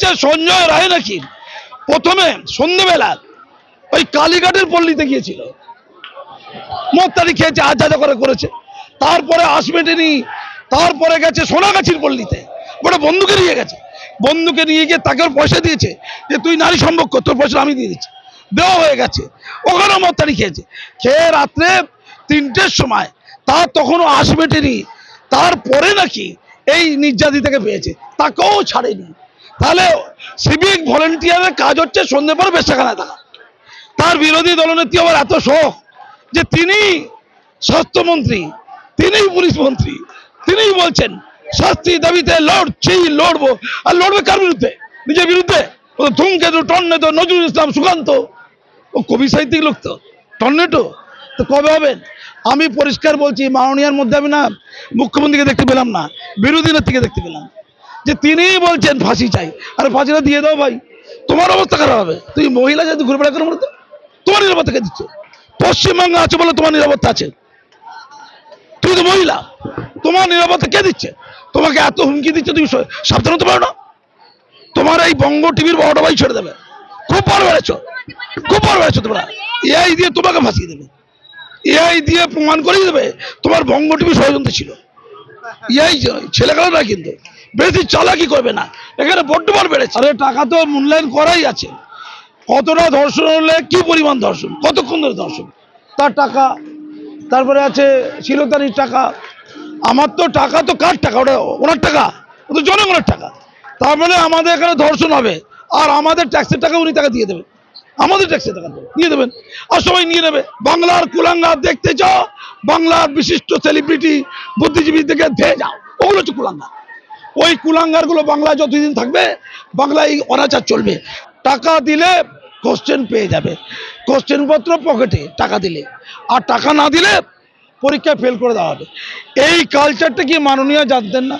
বলছে সঞ্জয় রায় নাকি? প্রথমে সন্ধ্যেবেলা ওই কালীঘাটের পল্লীতে গিয়েছিল। মত্তারি খেয়েছে আজ যা করে করেছে। তারপরে আসমেটেনি তারপরে গেছে সোনাগাছির পল্লীতে। ওটা বন্ধুকে নিয়ে গেছে। বন্ধুকে নিয়ে গিয়ে তাকে পয়সা দিয়েছে যে তুই নারী সম্ভব তোর পয়সা আমি দিয়ে দিচ্ছি। দেওয়া হয়ে গেছে। ওখানেও মত্তারি খেয়েছে। খেয়ে রাত্রে তিনটের সময় তার তখনও আশ মেটেনি তারপরে নাকি এই নির্যাতি থেকে পেয়েছে। তাকেও ছাড়েনি। তাহলে সিভিক ভলেন্টিয়ারের কাজ হচ্ছে সন্ধ্যে পরে বেশাখানায় থাকা তার বিরোধী দলনেত্রী আবার এত শখ যে তিনি স্বাস্থ্যমন্ত্রী তিনিই পুলিশ মন্ত্রী, তিনিই বলছেন শাস্তি দাবিতে লড়ছি, লড়বো। আর লড়বে কার বিরুদ্ধে? নিজের বিরুদ্ধে? ও তো ধূমকেতু টর্নেটো নজরুল ইসলাম, সুকান্ত। ও কবি সাহিত্যিক লোক তো টর্নেটো তো কবে হবেন? আমি পরিষ্কার বলছি, মাননীয়ার মধ্যে আমি না মুখ্যমন্ত্রীকে দেখতে পেলাম না, বিরোধী নেত্রীকে দেখতে পেলাম। যে তিনিই বলছেন ফাঁসি চাই। আর ফাঁসিটা দিয়ে দাও ভাই। তোমার অবস্থা খারাপ হবে। তুই মহিলা যদি ঘুরে বেড়া করে তোমার নিরাপত্তা কে দিচ্ছে? পশ্চিমবঙ্গে আছে বলে তোমার নিরাপত্তা আছে। তুমি তো মহিলা। তোমার নিরাপত্তা কে দিচ্ছে? তোমাকে এত হুমকি দিচ্ছে তুমি সাবধান হতে পারো না? তোমার এই বঙ্গ টিভির বড়টা ভাই ছেড়ে দেবে। খুব বড় বেড়েছো খুব বড় বেড়েছো তোমরা। এআই দিয়ে তোমাকে ফাঁসিয়ে দেবে। এআই দিয়ে প্রমাণ করিয়ে দেবে তোমার বঙ্গ টিভি ষড়যন্ত্র ছিল। ইয়াই ছেলেগুলো না কিন্তু। বেশি চালাকি করবে না। এখানে বড্ড বড় বেড়েছে। আরে, টাকা তো মূল্যায়ন করাই আছে। কতটা ধর্ষণ হলে কি পরিমাণ ধর্ষণ? কতক্ষণ ধরে ধর্ষণ? তার টাকা, তারপরে আছে শিলতারির টাকা। আমার তো টাকা তো কার টাকা? ওটা ওনার টাকা? ও তো জনগণের টাকা। তার মানে আমাদের এখানে ধর্ষণ হবে। আর আমাদের ট্যাক্সের টাকা উনি টাকা দিয়ে দেবেন। আমাদের ট্যাক্সের টাকা দিয়ে দেবেন। আর সবাই নিয়ে নেবে। বাংলার কুলাঙ্গার দেখতে যাও বাংলার বিশিষ্ট সেলিব্রিটি বুদ্ধিজীবী থেকে ধেয়ে যাও। ওগুলো হচ্ছে কুলাঙ্গার। ওই কুলাঙ্গারগুলো বাংলায় যতদিন থাকবে, বাংলায় অনাচার চলবে। টাকা দিলে কোশ্চেন পেয়ে যাবে। কোশ্চেন পত্র পকেটে টাকা দিলে। আর টাকা না দিলে পরীক্ষায় ফেল করে দেওয়া হবে এই কালচারটা কি মাননীয় জানতেন না?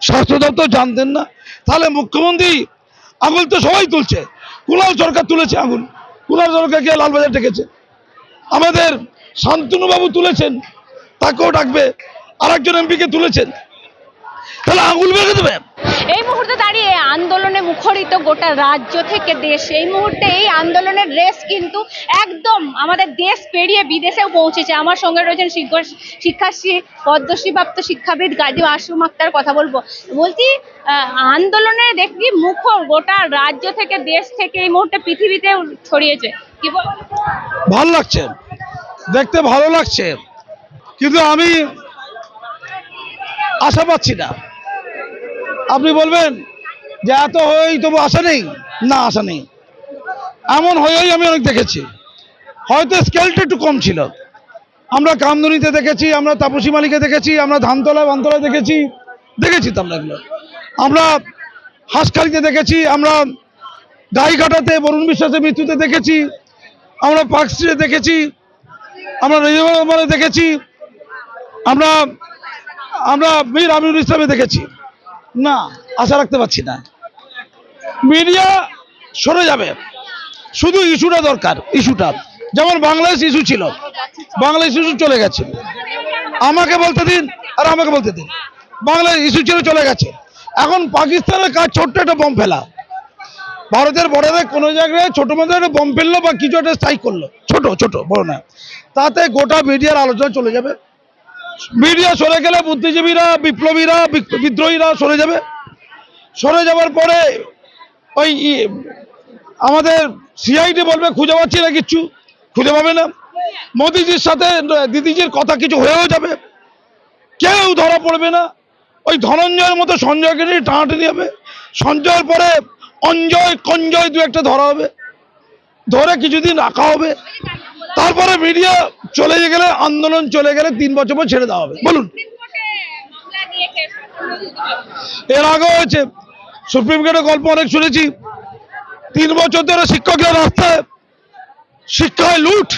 স্বাস্থ্য দপ্তর জানতেন না? তাহলে মুখ্যমন্ত্রী আঙুল তো সবাই তুলছে। কুণাল সরকার তুলেছে আঙুল। কুণাল সরকার গিয়ে লালবাজার ডেকেছে। আমাদের শান্তনুবাবু তুলেছেন, তাকেও ডাকবে। আর আরেকজন এমপিকে তুলেছেন। তাহলে আঙুল মুহূর্তে দাঁড়িয়ে আন্দোলনে মুখরিত গোটা রাজ্য থেকে দেশ। এই মুহূর্তে এই আন্দোলনের রেস কিন্তু একদম আমাদের দেশ পেরিয়ে বিদেশেও পৌঁছেছে। আমার সঙ্গে রয়েছেন শিক্ষাশ্রী, পদ্মশ্রীপ্রাপ্ত শিক্ষাবিদ গাজী আসুম আক্তার, কথা বলব। বলছি আন্দোলনে দেখি মুখর গোটা রাজ্য থেকে দেশ থেকে এই মুহূর্তে পৃথিবীতে ছড়িয়েছে। কি বল? ভালো লাগছে। দেখতে ভালো লাগছে। কিন্তু আমি আশা পাচ্ছি না। আপনি বলবেন যে এত হয়েই তবু আশা নেই? না, আশা নেই। এমন হয়েই আমি অনেক দেখেছি। হয়তো স্কেলটা একটু কম ছিল। আমরা কামদুনিতে দেখেছি, আমরা তাপসী মালিকে দেখেছি, আমরা ধানতলা, বানতলা দেখেছি দেখেছি তো আমরা এগুলো। আমরা হাঁসখালিতে দেখেছি, আমরা গাইঘাটাতে, বরুণ বিশ্বাসের মৃত্যুতে দেখেছি, আমরা পার্ক দেখেছি, আমরা রেজিমেন্টে দেখেছি, আমরা আমরা মীর আমিরুল ইসলামে দেখেছি। না, আশা রাখতে পারছি না। মিডিয়া সরে যাবে। শুধু ইস্যুটা দরকার ইস্যুটা যেমন বাংলাদেশ ইস্যু ছিল, বাংলাদেশ ইস্যু চলে গেছে। আমাকে বলতে দিন আর আমাকে বলতে দিন। বাংলাদেশ ইস্যু ছিল, চলে গেছে। এখন পাকিস্তানের কাজ ছোট্ট একটা বম ফেলা। ভারতের বর্ডারে কোনো জায়গায় ছোট মতো একটা বম ফেলল বা কিছু একটা স্ট্রাইক করল। ছোট ছোট, বড় না। তাতে গোটা মিডিয়ার আলোচনা চলে যাবে। মিডিয়া সরে গেলে বুদ্ধিজীবীরা, বিপ্লবীরা বিদ্রোহীরা সরে যাবে। সরে যাওয়ার পরে ওই আমাদের সিআইডি বলবে, খুঁজে পাচ্ছি না কিচ্ছু, খুঁজে পাবে না। মোদিজির সাথে দিদিজির কথা কিছু হয়েও যাবে। কেউ ধরা পড়বে না। ওই ধনঞ্জয়ের মতো সঞ্জয়কে নিয়ে টানাটানি হবে। সঞ্জয়ের পরে অঞ্জয়, কঞ্জয় দু একটা ধরা হবে। ধরে কিছুদিন রাখা হবে। তারপরে মিডিয়া চলে গেলে, আন্দোলন চলে গেলে তিন বছর পর ছেড়ে দেওয়া হবে। বলুন। এর আগে হয়েছে। সুপ্রিম কোর্টের গল্প অনেক শুনেছি। তিন বছর ধরে শিক্ষকের রাস্তায় শিক্ষায় লুট,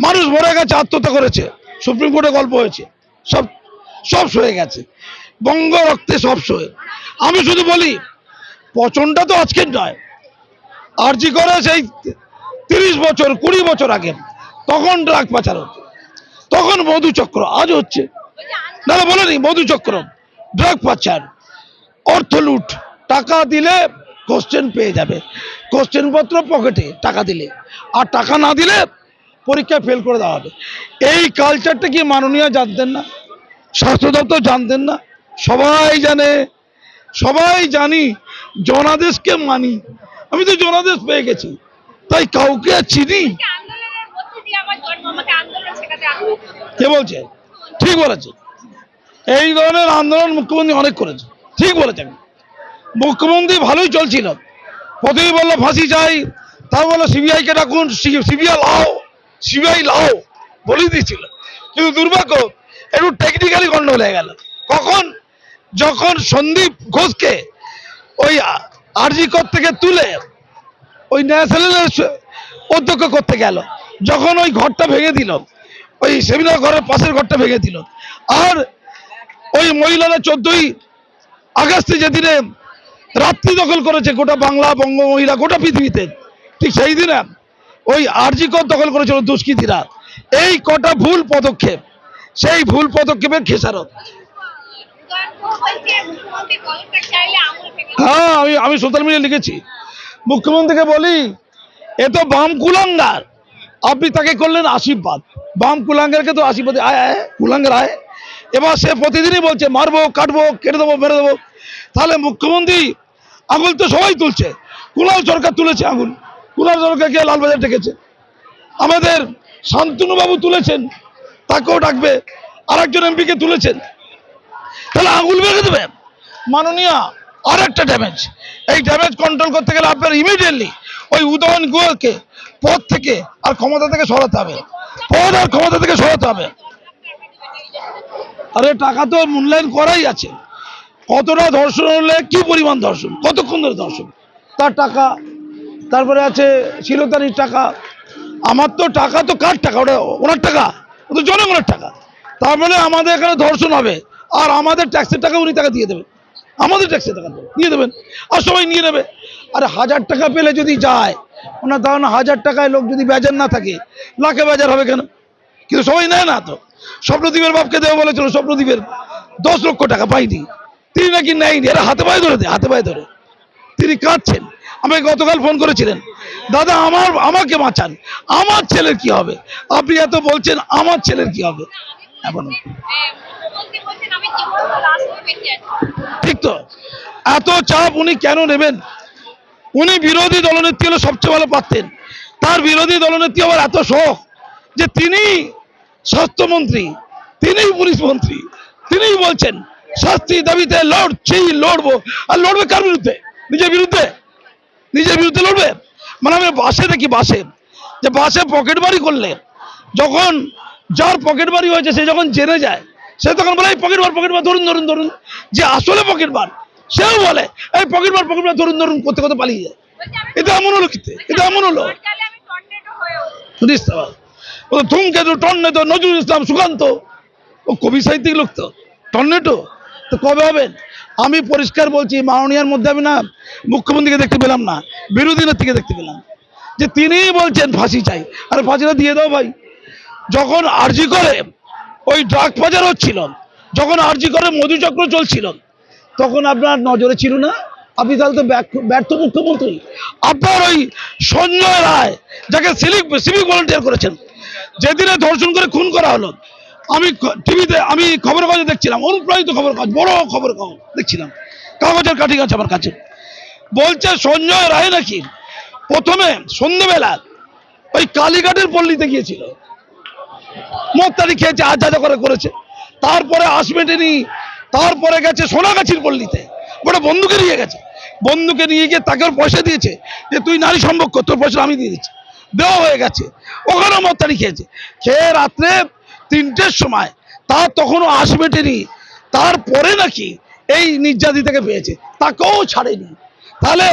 মানুষ মরে গেছে, আত্মহত্যা করেছে। সুপ্রিম কোর্টে গল্প হয়েছে। সব সব সয়ে গেছে। বঙ্গ রক্তে সব সয়ে। আমি শুধু বলি, পচনটা তো আজকের নয়। আরজি করে সেই তিরিশ বছর, কুড়ি বছর আগে। তখন ড্রাগ পাচার হতো তখন মধুচক্র আজ হচ্ছে। দাদা বলেনি মধুচক্র ড্রাগ পাচার, অর্থ লুট, টাকা দিলে কোশ্চেন পেয়ে যাবে। কোশ্চেন পত্র পকেটে টাকা দিলে। আর টাকা না দিলে পরীক্ষায় ফেল করে দেওয়া হবে। এই কালচারটা কি মাননীয় জানতেন না? স্বাস্থ্য দপ্তর জানতেন না? সবাই জানে। সবাই জানি, জনাদেশকে মানি। আমি তো জনাদেশ পেয়ে গেছি। তাই কাউকে চিনি আন্দোলনের মধ্যে দিয়ে আমার জন্ম আমাকে আন্দোলন শেখাতে আগ্রহ কে বলছে? ঠিক বলেছে। এই ধরনের আন্দোলন মুখ্যমন্ত্রী অনেক করেছে। ঠিক বলেছেন মুখ্যমন্ত্রী ভালোই চলছিল। প্রথমেই বলল, ফাঁসি চাই। তার বলল, সিবিআইকে ডাকুন। সিবিআই লাও। সিবিআই লাও। বলে দিয়েছিল। কিন্তু দুর্ভাগ্য, একটু টেকনিক্যালি গন্ডগোল হয়ে গেল। কখন? যখন সন্দীপ ঘোষকে ওই আরজি কর থেকে তুলে ওই ন্যাশনালের অধ্যক্ষ করতে গেল যখন ওই ঘরটা ভেঙে দিল ওই সেমিনার ঘরের পাশের ঘরটা ভেঙে দিল। আর ওই মহিলারা চোদ্দই আগস্টে যেদিনে রাত্রি দখল করেছে গোটা বাংলা বঙ্গ মহিলা, গোটা পৃথিবীতে, ঠিক সেই দিনে ওই আরজি কর দখল করেছিল দুষ্কৃতীরা। এই কটা ভুল পদক্ষেপ, সেই ভুল পদক্ষেপের খেসারত। হ্যাঁ আমি আমি সোশ্যাল মিডিয়া লিখেছি। মুখ্যমন্ত্রীকে বলি, এ তো বাম কুলাঙ্গার। আপনি তাকে করলেন আশীর্বাদ। বাম কুলাঙ্গারকে তো আশীর্বাদ আয় আয় কুলাঙ্গার আয়। এবার সে প্রতিদিনই বলছে, মারবো, কাটবো, কেটে দেবো, মেরে দেবো। তাহলে মুখ্যমন্ত্রী আঙুল তো সবাই তুলছে। কুণাল সরকার তুলেছে আঙুল। কুণাল সরকারকে লালবাজার ডেকেছে? আমাদের শান্তনুবাবু তুলেছেন, তাকেও ডাকবে। আরেকজন এমপিকে তুলেছেন। তাহলে আঙুল বেঁকে দেবে। মাননীয় আর একটা ড্যামেজ এই ড্যামেজ কন্ট্রোল করতে গেলে আপনার ইমিডিয়েটলি ওই উদয়ন গুহকে পদ থেকে আর ক্ষমতা থেকে সরাতে হবে। পদ আর ক্ষমতা থেকে সরাতে হবে। আরে, টাকা তো মূল্যায়ন করাই আছে। কতটা ধর্ষণ হলে কি পরিমাণ ধর্ষণ? কতক্ষণ ধরে ধর্ষণ? তার টাকা, তারপরে আছে শিলতারির টাকা। আমার তো টাকা তো কার টাকা? ওটা ওনার টাকা? ও তো জনগণের টাকা। তার মানে আমাদের এখানে ধর্ষণ হবে। আর আমাদের ট্যাক্সের টাকা উনি টাকা দিয়ে দেবেন। আমাদের ট্যাক্সের টাকা দিয়ে দেবেন। আর সবাই নিয়ে নেবে। আর, হাজার টাকা পেলে যদি যায় ওনার ধারণা হাজার টাকায় লোক যদি বেজার না থাকে, লাখে বেজার হবে কেন? কিন্তু সবাই নেয় না তো। স্বপ্নদ্বীপের বাপকে দেওয়া বলেছিল স্বপ্নদ্বীপের দশ লক্ষ টাকা পাইনি। তিনি নাকি নেয়নি। এরা হাতে পায়ে ধরে হাতে পায়ে ধরে। তিনি কাঁদছেন। আমাকে গতকাল ফোন করেছিলেন, দাদা, আমার, আমাকে বাঁচান। আমার ছেলের কি হবে? আপনি এত বলছেন, আমার ছেলের কি হবে? এখন আছি ঠিক তো? এত চাপ উনি কেন নেবেন? উনি বিরোধী দলনেত্রী হলে সবচেয়ে ভালো পারতেন। তার বিরোধী দলনেত্রী আবার এত শখ যে তিনি স্বাস্থ্যমন্ত্রী, তিনিই পুলিশ মন্ত্রী, তিনিই বলছেন শাস্তির দাবিতে লড়ছি লড়বো। আর লড়বে কার বিরুদ্ধে? নিজের বিরুদ্ধে? নিজের বিরুদ্ধে লড়বে? মানে আমি বাসে দেখি বাসে, যে বাসে পকেট বাড়ি করলে যখন যার পকেট বাড়ি হয়েছে সে যখন জেনে যায়, সে তখন বলে, এই পকেট বার পকেট বার, ধরুন ধরুন ধরুন, যে আসলে পকেট বার সেও বলে এই পকেট বার পকেট বার ধরুন ধরুন করতে করতে পালিয়ে যায়। এটা এমন হলো কিতে? এটা এমন হলো? ধূমকেতু টর্নেটো নজরুল ইসলাম সুকান্ত। ও কবি সাহিত্যিক লোক তো টর্নেটো তো কবে হবেন? আমি পরিষ্কার বলছি মাননীয়ার মধ্যে আমি না মুখ্যমন্ত্রীকে দেখতে পেলাম না বিরোধী নেত্রীকে দেখতে পেলাম। যে তিনিই বলছেন ফাঁসি চাই। আরে ফাঁসিটা দিয়ে দাও ভাই। যখন আরজি করে ওই ড্রাগ বাজার হচ্ছিল যখন আরজি করে মধুচক্র চলছিল তখন আপনার নজরে ছিল না? আপনি তাহলে তো ব্যর্থ- মুখ্যমন্ত্রী। আপনার ওই সঞ্জয় রায়, যাকে সিভিক সিভিক ভলেন্টিয়ার করেছেন, যেদিনে ধর্ষণ করে খুন করা হলো, আমি টিভিতে, আমি খবর কাগজে দেখছিলাম, অনুপ্রাণিত খবর কাগজ বড় খবর কাগজ দেখছিলাম। কাগজের কাঠি গাছ আমার কাছে। বলছে সঞ্জয় রায় নাকি প্রথমে সন্ধ্যেবেলা ওই কালীঘাটের পল্লীতে গিয়েছিল। মত্তারি খেয়েছে আজ করে করেছে। তারপরে আসমেটেনি তারপরে গেছে সোনাগাছির পল্লীতে। ওটা বন্ধুকে নিয়ে গেছে। বন্ধুকে নিয়ে গিয়ে তাকে ওর পয়সা দিয়েছে যে তুই নারী সম্ভব কর, তোর পয়সা আমি দিয়ে দিচ্ছি। দেওয়া হয়ে গেছে। ওখানেও মত্তারি খেয়েছে। খেয়ে রাত্রে তিনটের সময় তার তখনও আসমেটেনি তারপরে নাকি এই নির্যাতিতাকে পেয়েছে। তাকেও ছাড়েনি। তাহলে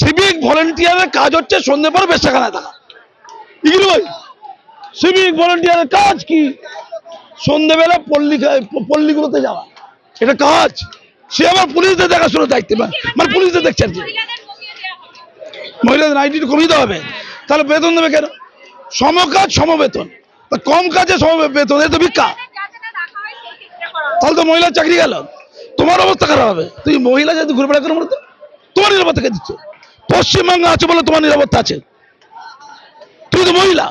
সিভিক ভলেন্টিয়ারের কাজ হচ্ছে সন্ধ্যে পরে বেশাখানায় থাকা ইগুলো ভাই সিভিক ভলেন্টিয়ারের কাজ কি? সন্ধ্যেবেলা পল্লী পল্লীগুলোতে যাওয়া। এটা কাজ। সে আবার পুলিশদের দেখাশোনার দায়িত্বে মানে মানে পুলিশদের দেখছে আর কি। মহিলাদের হবে। কমিয়ে দেওয়া হবে। তাহলে বেতন দেবে কেন? সমকাজ সমবেতন কম কাজে সম বেতন এ তো ভিক্ষা। তাহলে তো মহিলার চাকরি গেল। তোমার অবস্থা খারাপ হবে। তুই মহিলা যদি ঘুরে বেড়া করে তো তোমার নিরাপত্তা কে দিচ্ছে? পশ্চিমবঙ্গে আছে বলে তোমার নিরাপত্তা আছে। তুমি তো মহিলা।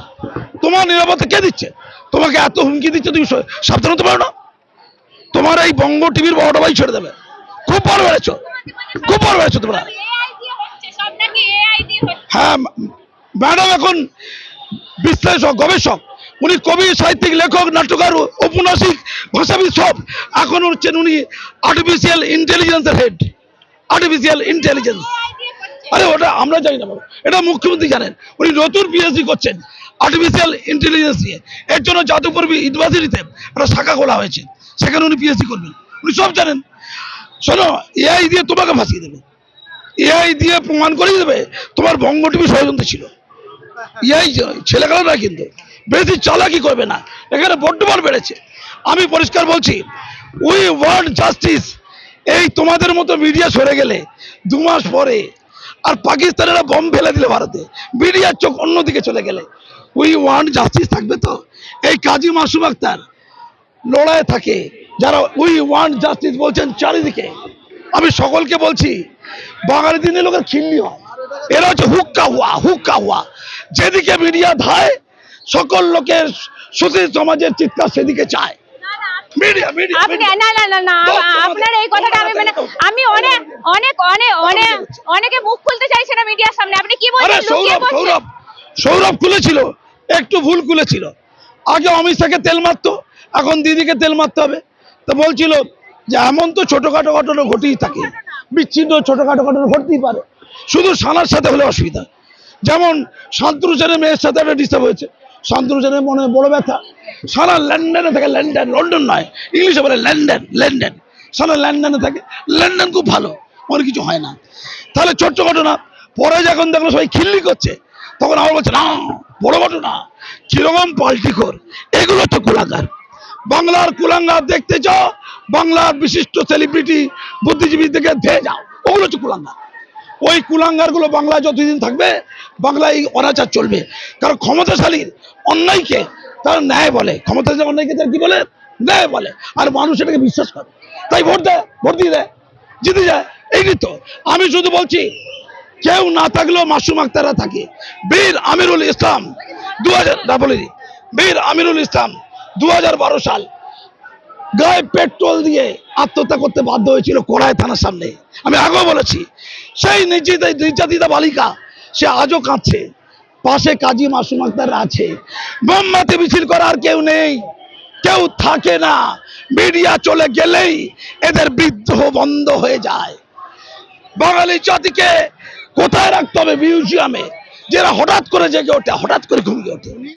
তোমার নিরাপত্তা কে দিচ্ছে? তোমাকে এত হুমকি দিচ্ছে তুমি সাবধান হতে পারো না? তোমার এই বঙ্গ টিভির বড় ভাই ছেড়ে দেবে। খুব বড় বেড়েছো খুব বড় বেড়েছো তোমরা। হ্যাঁ ম্যাডাম এখন বিশ্লেষক, গবেষক। উনি কবি, সাহিত্যিক, লেখক, নাট্যকার, ঔপন্যাসিক, ভাষাবিদ সব। এখন হচ্ছেন উনি আর্টিফিশিয়াল ইন্টেলিজেন্সের হেড আর্টিফিশিয়াল ইন্টেলিজেন্স। আরে, ওটা আমরা জানি না। এটা মুখ্যমন্ত্রী জানেন। উনি নতুন পিএইচডি করছেন আর্টিফিশিয়াল ইন্টেলিজেন্স নিয়ে। এর জন্য যাদবপুর ইউনিভার্সিটিতে একটা শাখা খোলা হয়েছে। সেখানে উনি পিএইচডি করবেন। উনি সব জানেন। শোনো এআই দিয়ে তোমাকে ফাঁসিয়ে দেবে। এআই দিয়ে প্রমাণ করিয়ে দেবে, তোমার বঙ্গ টিভি ষড়যন্ত্র ছিল। এআই ছেলেগুলোরা কিন্তু। বেশি চালাকি করবে না। এখানে বড্ড বল বেড়েছে। আমি পরিষ্কার বলছি উই ওয়ান্ট জাস্টিস এই তোমাদের মতো মিডিয়া সরে গেলে দু মাস পরে আর পাকিস্তানেরা বম ফেলে দিলে ভারতে। মিডিয়ার চোখ অন্যদিকে চলে গেলে। উই ওয়ান্ট জাস্টিস থাকবে তো? এই কাজী মাসুম আক্তার লড়াই থাকে। যারা উই ওয়ান্ট জাস্টিস বলছেন চারিদিকে। আমি সকলকে বলছি বাঙালি দিনে লোকের খিল্লি হয়। এরা হচ্ছে হুক্কা হুয়া হুক্কা হুয়া। যেদিকে মিডিয়া ধায় সকল লোকের সুশীল সমাজের চিৎকার সেদিকে চায়। আমি অনেক অনেক অনেক অনেক অনেকে মুখ খুলতে চাইছে না মিডিয়ার সামনে। আপনি কি আরে বলছেন সৌরভ সৌরভ সৌরভ খুলেছিল। একটু ভুল খুলেছিল। আগে অমিত শাহকে তেল মারতো এখন দিদিকে তেল মারতে হবে। তো বলছিল যে এমন তো ছোটখাটো ঘটনা ঘটেই থাকে। বিচ্ছিন্ন ছোটখাটো ঘটনা ঘটতেই পারে। শুধু সানার সাথে হলে অসুবিধা। যেমন শান্তনু সেনের মেয়ের সাথে একটা ডিস্টার্ব হয়েছে। শান্তনু সেনের মনে বড় ব্যথা। সারা লন্ডনে থাকে, লন্ডন লন্ডন নয়, ইংলিশে বলে লন্ডন লন্ডন। সারা লন্ডনে থাকে, লন্ডন খুব ভালো অনেক কিছু হয় না। তাহলে ছোট্ট ঘটনা, পরে যখন দেখল সবাই খিল্লি করছে, তখন আমার বলছে, না, বড় ঘটনা, কীরকম পাল্টি কর এগুলো তো কুলাঙ্গার বাংলার কুলাঙ্গার দেখতে যাও বাংলার বিশিষ্ট সেলিব্রিটি বুদ্ধিজীবী থেকে ধেয়ে যাও। ওগুলো হচ্ছে কুলাঙ্গার। ওই কুলাঙ্গারগুলো বাংলায় যতদিন থাকবে, বাংলায় অনাচার চলবে। কারণ ক্ষমতাশালীর অন্যায়কে তার ন্যায় বলে। ক্ষমতাশালী অন্যায়কে তারা কি বলে? ন্যায় বলে। আর মানুষ এটাকে বিশ্বাস করে। তাই ভোট দেয়, ভোট দিয়ে দেয়, জিতে যায়। এই তো আমি শুধু বলছি, কেউ না থাকলেও মাসুম আক্তাররা থাকে। বীর আমিরুল ইসলাম দু হাজার বলে বীর আমিরুল ইসলাম দু হাজার বারো সাল গায়ে পেট্রোল দিয়ে আত্মহত্যা করতে বাধ্য হয়েছিল কোড়ায় থানার সামনে। আমি আগেও বলেছি, সেই নির্যাতিত নির্যাতিতা বালিকা, সে আজও কাঁদছে। পাশে কাজী মাসুম আক্তার আছে। মোমবাতি মিছিল করার কেউ নেই, কেউ থাকে না। মিডিয়া চলে গেলেই এদের বিদ্রোহ বন্ধ হয়ে যায়। বাঙালি জাতিকে কোথায় রাখতে হবে মিউজিয়ামে? যারা হঠাৎ করে জেগে ওঠে, হঠাৎ করে ঘুমিয়ে ওঠে।